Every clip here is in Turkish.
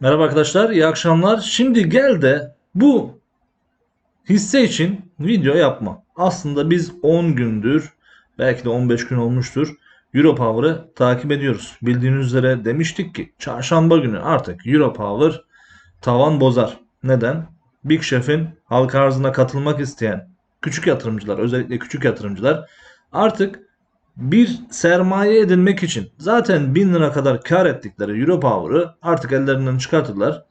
Merhaba arkadaşlar, iyi akşamlar. Şimdi gel de bu hisse için video yapma. Aslında biz 10 gündür, belki de 15 gün olmuştur. Europower'ı takip ediyoruz. Bildiğiniz üzere demiştik ki çarşamba günü artık Europower tavan bozar. Neden? Big Chef'in halka arzına katılmak isteyen küçük yatırımcılar, özellikle küçük yatırımcılar artık bir sermaye edinmek için zaten 1000 lira kadar kar ettikleri Europower'ı artık ellerinden çıkartırlar.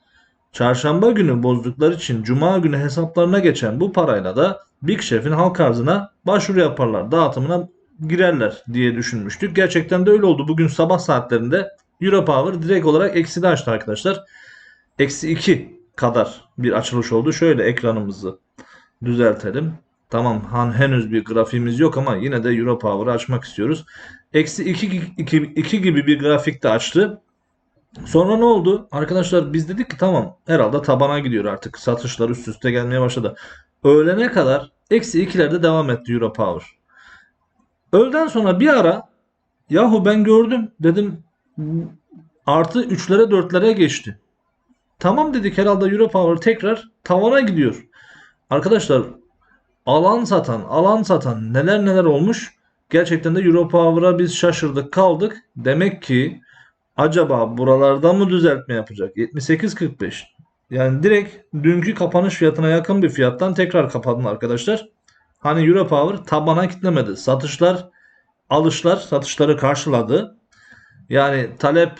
Çarşamba günü bozdukları için cuma günü hesaplarına geçen bu parayla da Big Chef'in halk arzına başvuru yaparlar. Dağıtımına girerler diye düşünmüştük. Gerçekten de öyle oldu. Bugün sabah saatlerinde Europower direkt olarak ekside açtı arkadaşlar. Eksi 2 kadar bir açılış oldu. Şöyle ekranımızı düzeltelim. Tamam han henüz bir grafiğimiz yok ama yine de Europower'ı açmak istiyoruz. Eksi 2, 2, 2 gibi bir grafikte açtı. Sonra ne oldu? Arkadaşlar biz dedik ki tamam herhalde tabana gidiyor artık. Satışlar üst üste gelmeye başladı. Öğlene kadar eksi 2'lerde devam etti Europower. Öğleden sonra bir ara yahu ben gördüm dedim artı 3'lere 4'lere geçti. Tamam dedik herhalde Europower tekrar tavana gidiyor. Arkadaşlar alan satan, alan satan neler neler olmuş. Gerçekten de Europower'a biz şaşırdık kaldık. Demek ki acaba buralarda mı düzeltme yapacak? 78.45. Yani direkt dünkü kapanış fiyatına yakın bir fiyattan tekrar kapadın arkadaşlar. Hani Europower tabana kitlemedi. Satışlar, alışlar satışları karşıladı. Yani talep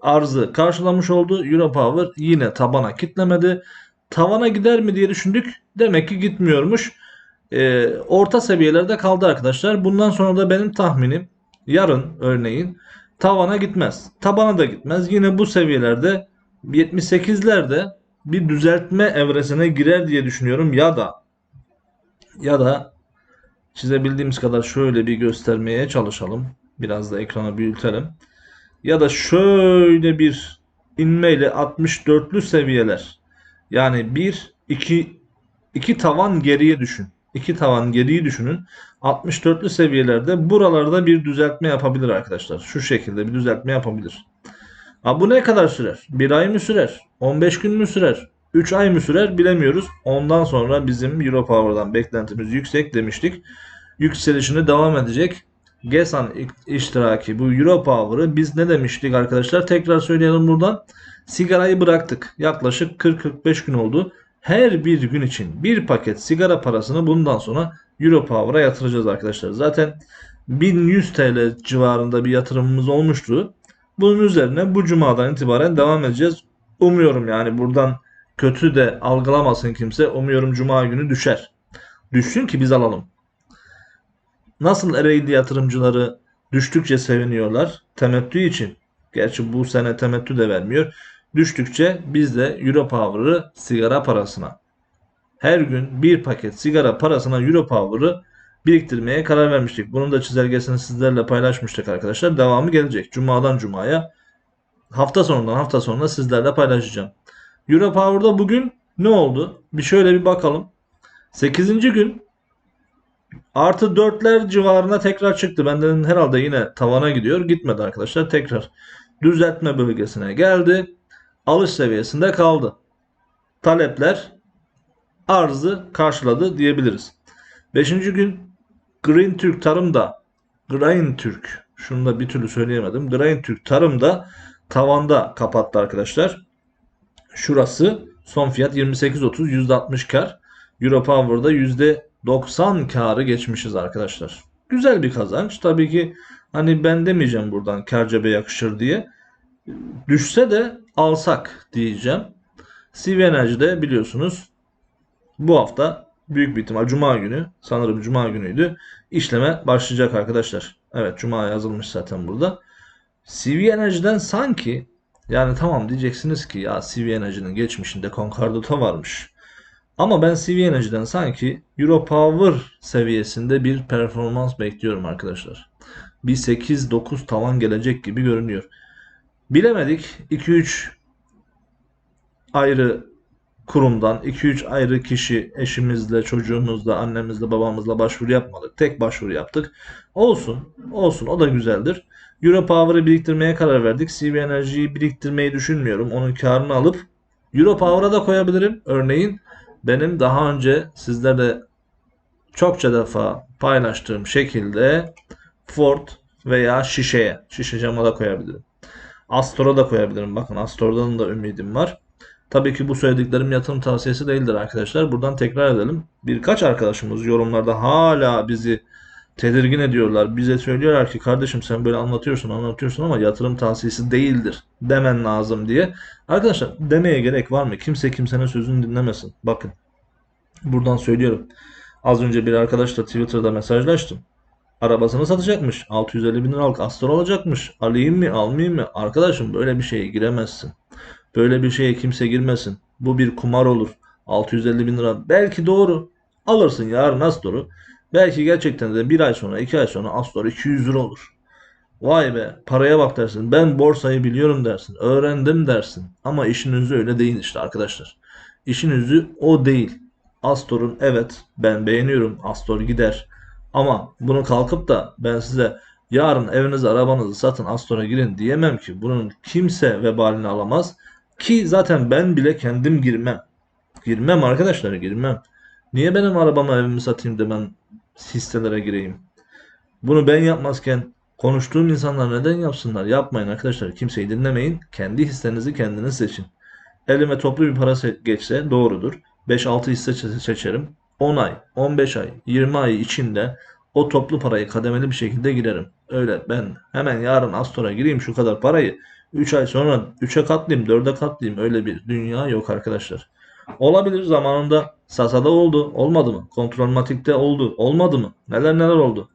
arzı karşılamış oldu. Europower yine tabana kitlemedi. Tavana gider mi diye düşündük. Demek ki gitmiyormuş. Ee, orta seviyelerde kaldı arkadaşlar. Bundan sonra da benim tahminim yarın örneğin tavana gitmez. Tabana da gitmez. Yine bu seviyelerde 78'lerde bir düzeltme evresine girer diye düşünüyorum. Ya da ya da çizebildiğimiz kadar şöyle bir göstermeye çalışalım. Biraz da ekranı büyütelim. Ya da şöyle bir inmeyle 64'lü seviyeler. Yani 1 2 2 tavan geriye düşün. 2 tavan geriyi düşünün. 64'lü seviyelerde buralarda bir düzeltme yapabilir arkadaşlar. Şu şekilde bir düzeltme yapabilir. Ha, bu ne kadar sürer? 1 ay mı sürer? 15 gün mü sürer? 3 ay mı sürer bilemiyoruz. Ondan sonra bizim Europower'dan beklentimiz yüksek demiştik. Yükselişine devam edecek. GESAN iştiraki bu Europower'ı biz ne demiştik arkadaşlar? Tekrar söyleyelim buradan. Sigarayı bıraktık. Yaklaşık 40-45 gün oldu. Her bir gün için bir paket sigara parasını bundan sonra Europower'a yatıracağız arkadaşlar. Zaten 1100 TL civarında bir yatırımımız olmuştu. Bunun üzerine bu cumadan itibaren devam edeceğiz. Umuyorum yani buradan kötü de algılamasın kimse. Umuyorum cuma günü düşer. Düşsün ki biz alalım. Nasıl Ereğli yatırımcıları düştükçe seviniyorlar temettü için. Gerçi bu sene temettü de vermiyor. Düştükçe biz de Europower'ı sigara parasına her gün bir paket sigara parasına Europower'ı biriktirmeye karar vermiştik. Bunun da çizelgesini sizlerle paylaşmıştık arkadaşlar. Devamı gelecek. Cuma'dan Cuma'ya hafta sonundan hafta sonuna sizlerle paylaşacağım. Europower'da bugün ne oldu? Bir şöyle bir bakalım. 8. gün artı 4'ler civarına tekrar çıktı. Benden herhalde yine tavana gidiyor. Gitmedi arkadaşlar. Tekrar düzeltme bölgesine geldi. Alış seviyesinde kaldı. Talepler arzı karşıladı diyebiliriz. 5. gün Green Türk Tarım'da Green Türk şunu da bir türlü söyleyemedim. Green Türk Tarım'da tavanda kapattı arkadaşlar. Şurası son fiyat 28.30 %60 kar. Europower'da %90 karı geçmişiz arkadaşlar. Güzel bir kazanç. Tabii ki hani ben demeyeceğim buradan kar cebe yakışır diye. Düşse de alsak diyeceğim. CV Enerji'de biliyorsunuz bu hafta büyük bir ihtimal Cuma günü sanırım Cuma günüydü işleme başlayacak arkadaşlar. Evet Cuma yazılmış zaten burada. CV Enerji'den sanki yani tamam diyeceksiniz ki ya CV Enerji'nin geçmişinde Concordat'a varmış. Ama ben CV Enerji'den sanki Europower seviyesinde bir performans bekliyorum arkadaşlar. Bir 8-9 tavan gelecek gibi görünüyor. Bilemedik 2-3 ayrı kurumdan 2-3 ayrı kişi eşimizle, çocuğumuzla, annemizle, babamızla başvuru yapmadık. Tek başvuru yaptık. Olsun, olsun o da güzeldir. Euro Power'ı biriktirmeye karar verdik. CV Enerji'yi biriktirmeyi düşünmüyorum. Onun karını alıp Euro Power'a da koyabilirim. Örneğin benim daha önce sizlerle çokça defa paylaştığım şekilde Ford veya şişeye, şişe cama da koyabilirim. Astor'a da koyabilirim. Bakın Astor'dan da ümidim var. Tabii ki bu söylediklerim yatırım tavsiyesi değildir arkadaşlar. Buradan tekrar edelim. Birkaç arkadaşımız yorumlarda hala bizi tedirgin ediyorlar. Bize söylüyorlar ki kardeşim sen böyle anlatıyorsun anlatıyorsun ama yatırım tavsiyesi değildir demen lazım diye. Arkadaşlar demeye gerek var mı? Kimse kimsenin sözünü dinlemesin. Bakın buradan söylüyorum. Az önce bir arkadaşla Twitter'da mesajlaştım. Arabasını satacakmış. 650 bin liralık Astor alacakmış. Alayım mı almayayım mı? Arkadaşım böyle bir şeye giremezsin. Böyle bir şeye kimse girmesin. Bu bir kumar olur. 650 bin lira. Belki doğru. Alırsın yarın Astor'u. Belki gerçekten de bir ay sonra iki ay sonra Astor 200 lira olur. Vay be paraya bak dersin. Ben borsayı biliyorum dersin. Öğrendim dersin. Ama işin özü öyle değil işte arkadaşlar. İşin özü o değil. Astor'un evet ben beğeniyorum. Astor gider. Ama bunu kalkıp da ben size yarın evinizi arabanızı satın Astor'a girin diyemem ki. Bunun kimse vebalini alamaz. Ki zaten ben bile kendim girmem. Girmem arkadaşlar girmem. Niye benim arabamı evimi satayım da ben hisselere gireyim? Bunu ben yapmazken konuştuğum insanlar neden yapsınlar? Yapmayın arkadaşlar. Kimseyi dinlemeyin. Kendi hissenizi kendiniz seçin. Elime toplu bir para se- geçse doğrudur. 5-6 hisse se- seçerim. 10 ay, 15 ay, 20 ay içinde o toplu parayı kademeli bir şekilde girerim. Öyle ben hemen yarın Astor'a gireyim şu kadar parayı 3 ay sonra 3'e katlayayım 4'e katlayayım öyle bir dünya yok arkadaşlar. Olabilir zamanında Sasa'da oldu olmadı mı? Kontrolmatik'te oldu olmadı mı? Neler neler oldu.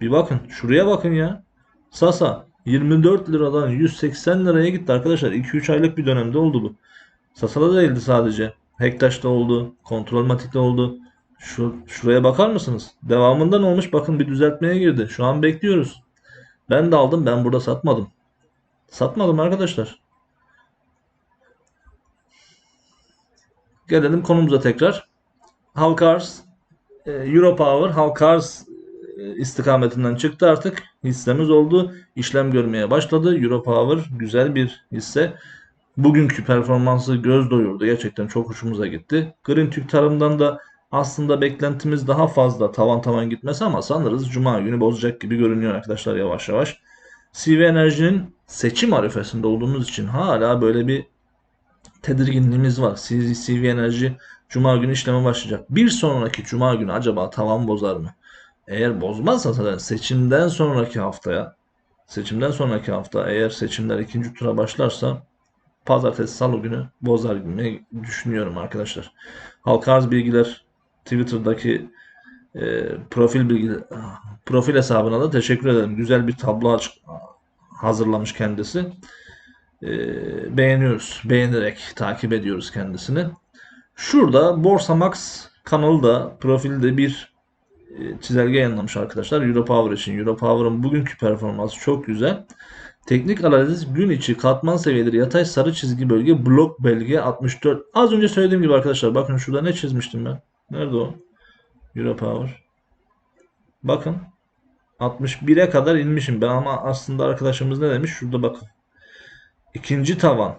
Bir bakın şuraya bakın ya. Sasa 24 liradan 180 liraya gitti arkadaşlar. 2-3 aylık bir dönemde oldu bu. Sasa'da değildi sadece. Hektaş'ta oldu. Kontrolmatik'te oldu. Şu, şuraya bakar mısınız? Devamında ne olmuş? Bakın bir düzeltmeye girdi. Şu an bekliyoruz. Ben de aldım. Ben burada satmadım. Satmadım arkadaşlar. Gelelim konumuza tekrar. Halk arz, e, Europower halk arz e, istikametinden çıktı artık. Hissemiz oldu. İşlem görmeye başladı. Europower güzel bir hisse. Bugünkü performansı göz doyurdu. Gerçekten çok hoşumuza gitti. Green Türk tarımdan da aslında beklentimiz daha fazla tavan tavan gitmesi ama sanırız Cuma günü bozacak gibi görünüyor arkadaşlar yavaş yavaş. CV Enerji'nin seçim arifesinde olduğumuz için hala böyle bir tedirginliğimiz var. CV, CV Enerji Cuma günü işleme başlayacak. Bir sonraki Cuma günü acaba tavan bozar mı? Eğer bozmazsa zaten seçimden sonraki haftaya seçimden sonraki hafta eğer seçimler ikinci tura başlarsa pazartesi salı günü bozar gibi düşünüyorum arkadaşlar. Halka arz bilgiler Twitter'daki e, profil bilgi profil hesabına da teşekkür ederim. Güzel bir tablo hazırlamış kendisi. E, beğeniyoruz. Beğenerek takip ediyoruz kendisini. Şurada Borsa Max kanalı da profilde bir e, çizelge yayınlamış arkadaşlar. Europower için. Europower'ın bugünkü performansı çok güzel. Teknik analiz gün içi katman seviyeleri yatay sarı çizgi bölge blok belge 64. Az önce söylediğim gibi arkadaşlar bakın şurada ne çizmiştim ben? Nerede o? Europower. Bakın 61'e kadar inmişim ben ama aslında arkadaşımız ne demiş? Şurada bakın. İkinci tavan.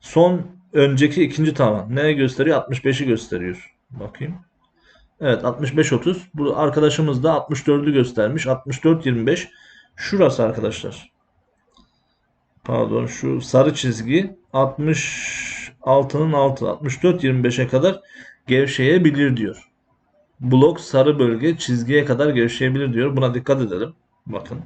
Son önceki ikinci tavan. Ne gösteriyor? 65'i gösteriyor. Bakayım. Evet 65-30. Bu arkadaşımız da 64'ü göstermiş. 64-25. Şurası arkadaşlar. Pardon şu sarı çizgi 66'nın altı 64-25'e kadar gevşeyebilir diyor. Blok sarı bölge çizgiye kadar gevşeyebilir diyor. Buna dikkat edelim. Bakın.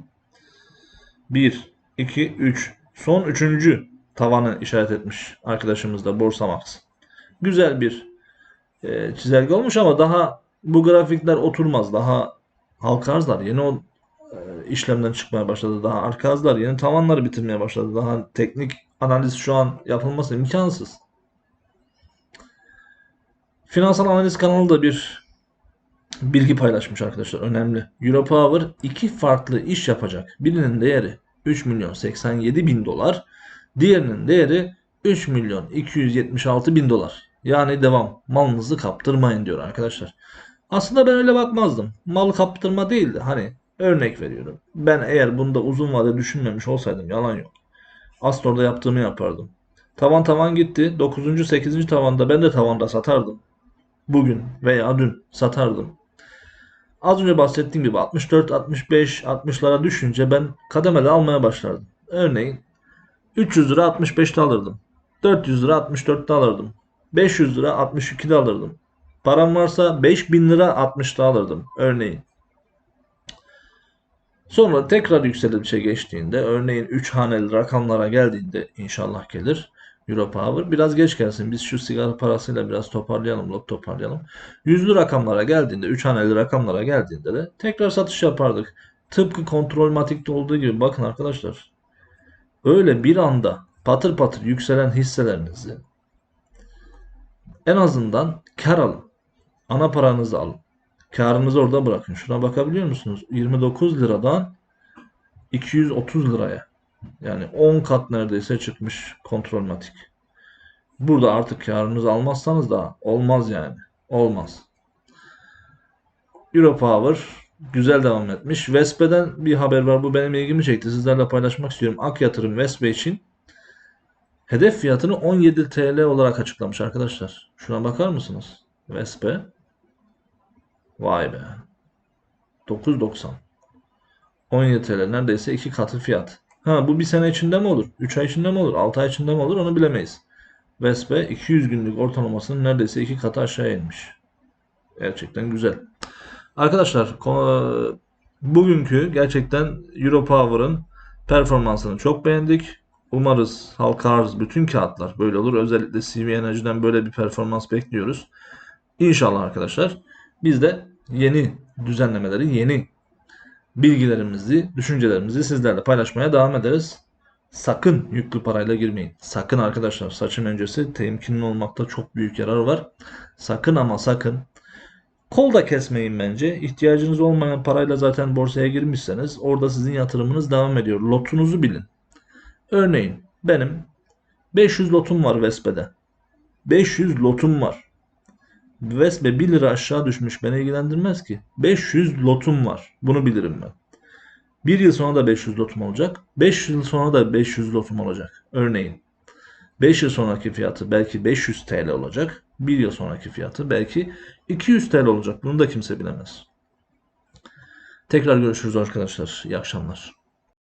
1, 2, 3. Son üçüncü tavanı işaret etmiş arkadaşımız da Borsa Max. Güzel bir e, çizelge olmuş ama daha bu grafikler oturmaz. Daha halka arzlar yeni o e, işlemden çıkmaya başladı. Daha arka arzlar yeni tavanları bitirmeye başladı. Daha teknik analiz şu an yapılması imkansız. Finansal analiz kanalı da bir bilgi paylaşmış arkadaşlar. Önemli. Europower iki farklı iş yapacak. Birinin değeri 3 milyon 87 bin dolar. Diğerinin değeri 3 milyon 276 bin dolar. Yani devam. Malınızı kaptırmayın diyor arkadaşlar. Aslında ben öyle bakmazdım. Mal kaptırma değildi. Hani Örnek veriyorum. Ben eğer bunda uzun vade düşünmemiş olsaydım yalan yok. Astor'da yaptığımı yapardım. Tavan tavan gitti. 9. 8. tavanda ben de tavanda satardım. Bugün veya dün satardım. Az önce bahsettiğim gibi 64, 65, 60'lara düşünce ben kademeli almaya başlardım. Örneğin 300 lira 65'te alırdım. 400 lira 64'te alırdım. 500 lira 62'de alırdım. Param varsa 5000 lira 60'ta alırdım. Örneğin. Sonra tekrar yükselişe geçtiğinde örneğin 3 haneli rakamlara geldiğinde inşallah gelir. Euro Power biraz geç gelsin. Biz şu sigara parasıyla biraz toparlayalım, lot toparlayalım. Yüzlü rakamlara geldiğinde, 3 haneli rakamlara geldiğinde de tekrar satış yapardık. Tıpkı kontrol matikte olduğu gibi bakın arkadaşlar. Öyle bir anda patır patır yükselen hisselerinizi en azından kar alın. Ana paranızı alın. Karınızı orada bırakın. Şuna bakabiliyor musunuz? 29 liradan 230 liraya. Yani 10 kat neredeyse çıkmış kontrol matik. Burada artık karınızı almazsanız da olmaz yani. Olmaz. Europower güzel devam etmiş. Vespe'den bir haber var. Bu benim ilgimi çekti. Sizlerle paylaşmak istiyorum. Ak yatırım Vespe için hedef fiyatını 17 TL olarak açıklamış arkadaşlar. Şuna bakar mısınız? Vespe. Vay be. 9.90. 17 TL neredeyse iki katı fiyat. Ha bu bir sene içinde mi olur? 3 ay içinde mi olur? 6 ay içinde mi olur? Onu bilemeyiz. Vespe 200 günlük ortalamasının neredeyse iki katı aşağı inmiş. Gerçekten güzel. Arkadaşlar konu- bugünkü gerçekten Europower'ın performansını çok beğendik. Umarız halka arz bütün kağıtlar böyle olur. Özellikle CV Enerji'den böyle bir performans bekliyoruz. İnşallah arkadaşlar biz de yeni düzenlemeleri, yeni bilgilerimizi, düşüncelerimizi sizlerle paylaşmaya devam ederiz. Sakın yüklü parayla girmeyin. Sakın arkadaşlar saçın öncesi temkinli olmakta çok büyük yarar var. Sakın ama sakın kol da kesmeyin bence. İhtiyacınız olmayan parayla zaten borsaya girmişseniz orada sizin yatırımınız devam ediyor. Lotunuzu bilin. Örneğin benim 500 lotum var Vespe'de. 500 lotum var. Vespe 1 lira aşağı düşmüş beni ilgilendirmez ki. 500 lotum var. Bunu bilirim ben. Bir yıl sonra da 500 lotum olacak. 5 yıl sonra da 500 lotum olacak. Örneğin 5 yıl sonraki fiyatı belki 500 TL olacak. Bir yıl sonraki fiyatı belki 200 TL olacak. Bunu da kimse bilemez. Tekrar görüşürüz arkadaşlar. İyi akşamlar.